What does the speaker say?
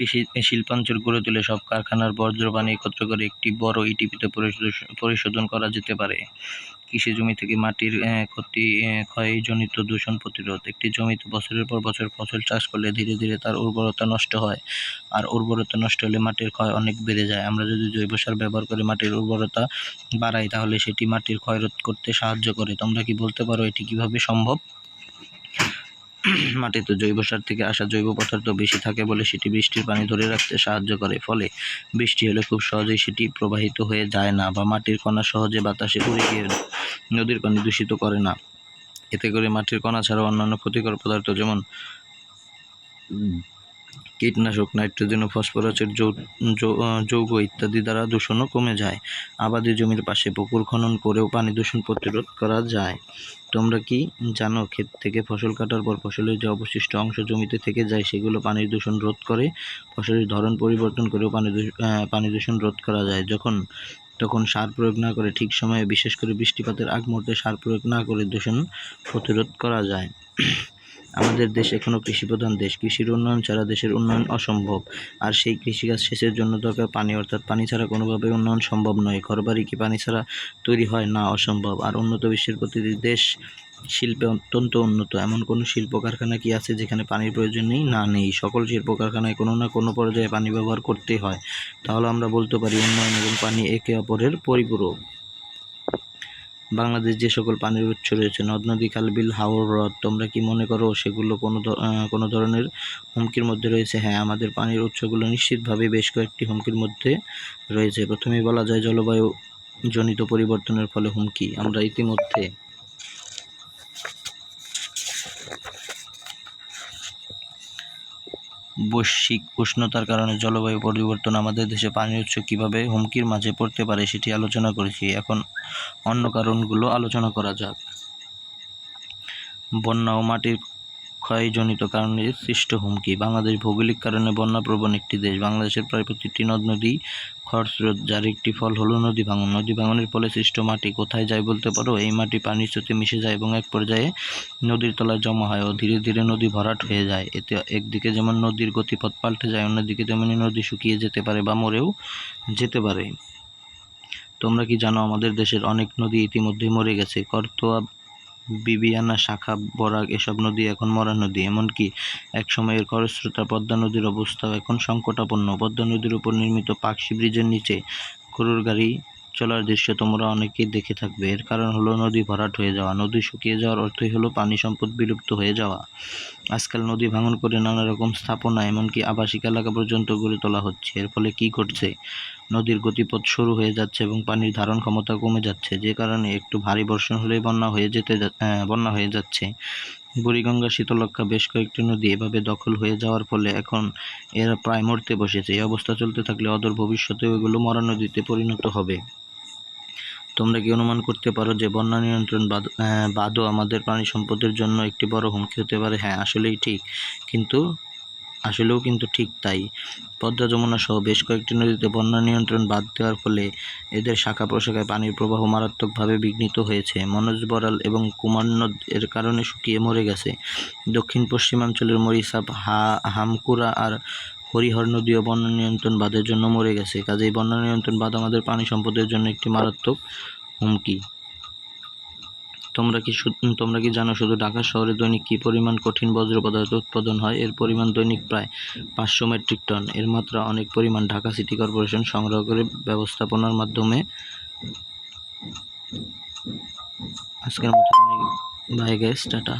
একটি শিল্পাঞ্চল গড়ে তুলে সব কারখানার বর্জ্য পানি একত্র করে একটি বড় ইটিপিতে পরিশোধন করা যেতে পারে। কৃষি জমি থেকে মাটির ক্ষতি ক্ষয়জনিত দূষণ প্রতিরোধ। একটি জমিতে বছরের পর বছর ফসল চাষ করলে ধীরে ধীরে তার উর্বরতা নষ্ট হয়। আর উর্বরতা নষ্ট হলে মাটির ক্ষয় অনেক বেড়ে যায়। আমরা যদি জৈব সার ব্যবহার করে মাটির উর্বরতা বাড়াই, তাহলে সেটি মাটির ক্ষয় রোধ করতে সাহায্য করে। তোমরা কি বলতে পারো এটি কীভাবে সম্ভব? মাটিতে জৈব সার থেকে আসা জৈব পদার্থ বেশি থাকে বলে সেটি বৃষ্টির পানি ধরে রাখতে সাহায্য করে। ফলে বৃষ্টি হলে খুব সহজেই সেটি প্রবাহিত হয়ে যায় না বা মাটির কণা সহজে বাতাসে উড়ে গিয়ে নদীর পানি দূষিত করে না। এতে করে মাটির কণা ছাড়াও অন্যান্য ক্ষতিকর পদার্থ যেমন কীটনাশক, নাইট্রোজেন ও ফসফরাসের যৌগ ইত্যাদি দ্বারা দূষণও কমে যায়। আবাদি জমির পাশে পুকুর খনন করেও পানি দূষণ প্রতিরোধ করা যায়। তোমরা কি জানো ক্ষেত থেকে ফসল কাটার পর ফসলের যে অবশিষ্ট অংশ জমিতে থেকে যায়, সেগুলো পানি দূষণ রোধ করে, ফসলের ধরন পরিবর্তন করেও পানি পানি দূষণ রোধ করা যায়। যখন, তখন সার প্রয়োগ না করে ঠিক সময়ে বিশেষ করে বৃষ্টিপাতের আগ মুহূর্তে সার প্রয়োগ না করে দূষণ প্রতিরোধ করা যায়। আমাদের দেশ এখনও কৃষিপ্রধান দেশ। কৃষির উন্নয়ন ছাড়া দেশের উন্নয়ন অসম্ভব। আর সেই কৃষিকাজ শেষের জন্য দরকার পানি, অর্থাৎ পানি ছাড়া কোনোভাবে উন্নয়ন সম্ভব নয়। ঘরবাড়ি কি পানি ছাড়া তৈরি হয়? না, অসম্ভব। আর উন্নত বিশ্বের প্রতিটি দেশ শিল্পে অত্যন্ত উন্নত। এমন কোনো শিল্প কারখানা কি আছে যেখানে পানির প্রয়োজন নেই? না, নেই। সকল শিল্প কারখানায় কোনো না কোনো পর্যায়ে পানি ব্যবহার করতে হয়। তাহলে আমরা বলতে পারি উন্নয়ন এবং পানি একে অপরের পরিপূরক। বাংলাদেশ যে সকল পানির উৎস রয়েছে, নদ নদী, খাল, বিল, হাওর, হ্রদ, তোমরা কি মনে করো সেগুলো কোনো কোনো ধরনের হুমকির মধ্যে রয়েছে? হ্যাঁ আমাদের পানির উৎসগুলো নিশ্চিতভাবে বেশ কয়েকটি হুমকির মধ্যে রয়েছে। প্রথমেই বলা যায় জলবায়ু জনিত পরিবর্তনের ফলে হুমকি। আমরা ইতিমধ্যে বৈশ্বিক উষ্ণতার কারণে জলবায়ু পরিবর্তন আমাদের দেশে পানি উৎস কীভাবে হুমকির মাঝে পড়তে পারে সেটি আলোচনা করেছি। এখন অন্য কারণগুলো আলোচনা করা যাক। বন্যা ও মাটির ক্ষয়জনিত কারণে সৃষ্ট হুমকি। বাংলাদেশ ভৌগোলিক কারণে বন্যাপ্রবণ একটি দেশ। বাংলাদেশের প্রায় প্রতিটি নদ, নদী, খরস্রোত, যার একটি ফল হলো নদী ভাঙন। নদী ভাঙনের ফলে সৃষ্ট মাটি কোথায় যায় বলতে পারো? এই মাটি পানির স্রোতে মিশে যায় এবং এক পর্যায়ে নদীর তলায় জমা হয় ও ধীরে ধীরে নদী ভরাট হয়ে যায়। এতে একদিকে যেমন নদীর গতিপথ পাল্টে যায়, অন্যদিকে তেমনি নদী শুকিয়ে যেতে পারে বা মরেও যেতে পারে। তোমরা কি জানো আমাদের দেশের অনেক নদী ইতিমধ্যেই মরে গেছে? করতোয়া বিবিয়ানা, শাখা, বরাক এসব নদী এখন মরা নদী। এমনকি এক সময়ের খরস্রোতা পদ্মা নদীর অবস্থাও এখন সংকটাপন্ন। পদ্মা নদীর উপর নির্মিত পাকশি ব্রিজের নিচে গরুর গাড়ি চলার দৃশ্য তোমরা অনেকেই দেখে থাকবে। এর কারণ হলো নদী ভরাট হয়ে যাওয়া। নদী শুকিয়ে যাওয়ার অর্থই হলো পানি সম্পদ বিলুপ্ত হয়ে যাওয়া। আজকাল নদী ভাঙন করে নানা রকম স্থাপনা, এমনকি আবাসিক এলাকা পর্যন্ত গড়ে তোলা হচ্ছে। এর ফলে কি ঘটছে? নদীর গতিপথ শুরু হয়ে যাচ্ছে এবং পানির ধারণ ক্ষমতা কমে যাচ্ছে, যে কারণে একটু ভারী বর্ষণ হলেই বন্যা হয়ে যেতে বন্যা হয়ে যাচ্ছে। বুড়িগঙ্গা শীতলক্ষা বেশ কয়েকটি নদী এভাবে দখল হয়ে যাওয়ার ফলে এখন এরা প্রায় মরতে বসেছে। এই অবস্থা চলতে থাকলে অদূর ভবিষ্যতেও এগুলো মরা নদীতে পরিণত হবে। তোমরা কি অনুমান করতে পারো যে বন্যা নিয়ন্ত্রণ বাদও আমাদের প্রাণী সম্পদের জন্য একটি বড় হুমকি হতে পারে? হ্যাঁ আসলেই ঠিক। কিন্তু আসলেও কিন্তু ঠিক তাই। পদ্মা যমুনা সহ বেশ কয়েকটি নদীতে বন্যা নিয়ন্ত্রণ বাদ দেওয়ার ফলে এদের শাখা প্রশাখায় পানির প্রবাহ মারাত্মকভাবে বিঘ্নিত হয়েছে। মনোজ বরাল এবং কুমার নদ এর কারণে শুকিয়ে মরে গেছে। দক্ষিণ পশ্চিমাঞ্চলের মরিসাপ হা, হামকুরা আর হরিহর নদীও বন্যা নিয়ন্ত্রণ বাঁধের জন্য মরে গেছে। কাজেই বন্যা নিয়ন্ত্রণ বাঁধ আমাদের পানি সম্পদের জন্য একটি মারাত্মক হুমকি। তোমরা কি তোমরা কি জানো শুধু ঢাকা শহরে দৈনিক কী পরিমাণ কঠিন বজ্র পদার্থ উৎপাদন হয়? এর পরিমাণ দৈনিক প্রায় পাঁচশো মেট্রিক টন। এর মাত্রা অনেক পরিমাণ ঢাকা সিটি কর্পোরেশন সংগ্রহ করে ব্যবস্থাপনার মাধ্যমে আজকের মতো বাই গ্যাস টাটা।